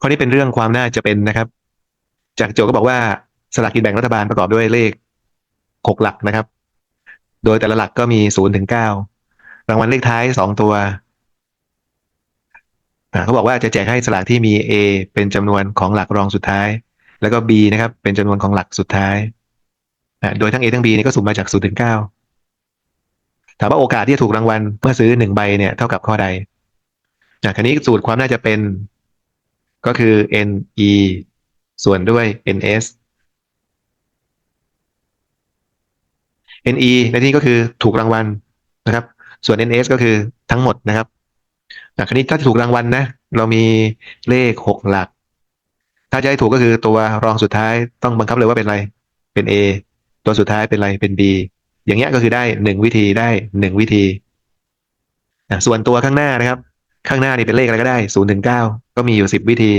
ข้อนี้เป็นเรื่องความน่าจะเป็นนะครับ จากโจก็บอกว่าสลากกินแบ่งรัฐบาลประกอบด้วยเลขหกหลักนะครับ โดยแต่ละหลักก็มีศูนย์ถึงเก้ารางวัลเลขท้ายสองตัวเขาบอกว่าจะแจกให้สลากที่มี A เป็นจำนวนของหลักรองสุดท้าย แล้วก็ B นะครับ เป็นจำนวนของหลักสุดท้ายโดยทั้ง A ทั้ง B นี่ก็สุ่มมาจากศูนย์ถึงเก้าถามว่าโอกาสที่จะถูกรางวัลเมื่อซื้อหนึ่งใบเนี่ยเท่ากับข้อใดอ่าคันนี้สูตรความน่าจะเป็น ก็คือ NE ส่วนด้วย NS NE ในที่นี้ก็คือถูกรางวัลนะครับ ส่วน NS ก็คือทั้งหมดนะครับอ่ครนี้ถ้าถูกรางวัลนะ เรามีเลขหกหลัก ถ้าจะให้ถูกก็คือตัวรองสุดท้ายต้องบังคับเลยว่าเป็นอะไร เป็น A ตัวสุดท้ายเป็นอะไร เป็น B อย่างเงี้ยก็คือได้หนึ่งวิธีได้หนึ่งวิธี ส่วนตัวข้างหน้านะครับ ข้างหน้านี่เป็นเลขอะไรก็ได้ศูนย์ถึงเก้า ก็มีอยู่สิบวิธี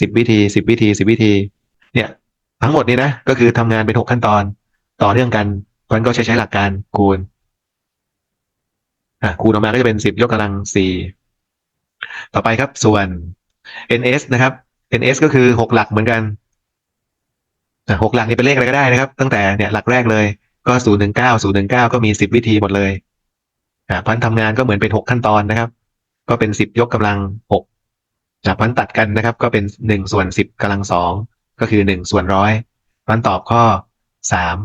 สิบวิธีสิบวิธีสิบวิธี เนี่ย ทั้งหมดนี้นะ ก็คือทำงานเป็นหกขั้นตอน ต่อเนื่องกันเพราะนั้นก็ใช้ใช้หลักการคูณอะคูณออกมาก็จะเป็นสิบยกกำลังสี่ต่อไปครับส่วน ns นะครับ ns ก็คือหกหลักเหมือนกันหกหลักนี่เป็นเลขอะไรก็ได้นะครับ ตั้งแต่เนี่ยหลักแรกเลยก็ศูนย์ถึงเก้าศูนย์ถึงเก้าก็มีสิบวิธีหมดเลยอะพันทำงานก็เหมือนเป็นหกขั้นตอนนะครับ ก็เป็นสิบยกกำลังหก อะพันตัดกันนะครับ ก็เป็นหนึ่งส่วนสิบกำลังสองก็คือหนึ่งส่วนร้อยพันตอบข้อสาม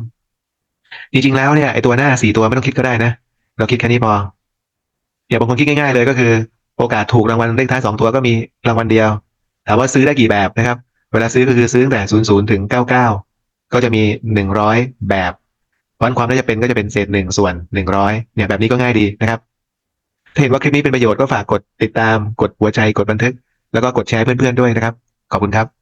จริงๆแล้วเนี่ยไอตัวหน้าสี่ตัวไม่ต้องคิดก็ได้นะ เราคิดแค่นี้พออย่าบางคนคิดง่ายๆเลยก็คือ โอกาสถูกรางวัลเลขท้ายสองตัวก็มีรางวัลเดียวถามว่าซื้อได้กี่แบบนะครับ เวลาซื้อก็คือซื้อตั้งแต่ศูนย์ศูนย์ถึงเก้าเก้าก็จะมีหนึ่งร้อยแบบเพราะฉะนั้นความน่าจะเป็นก็จะเป็นเศษหนึ่งส่วนหนึ่งร้อยเนี่ยแบบนี้ก็ง่ายดีนะครับถ้าเห็นว่าคลิปนี้เป็นประโยชน์ก็ฝากกดติดตามกดหัวใจกดบันทึก แล้วก็กดแชร์เพื่อนๆด้วยนะครับ ขอบคุณครับ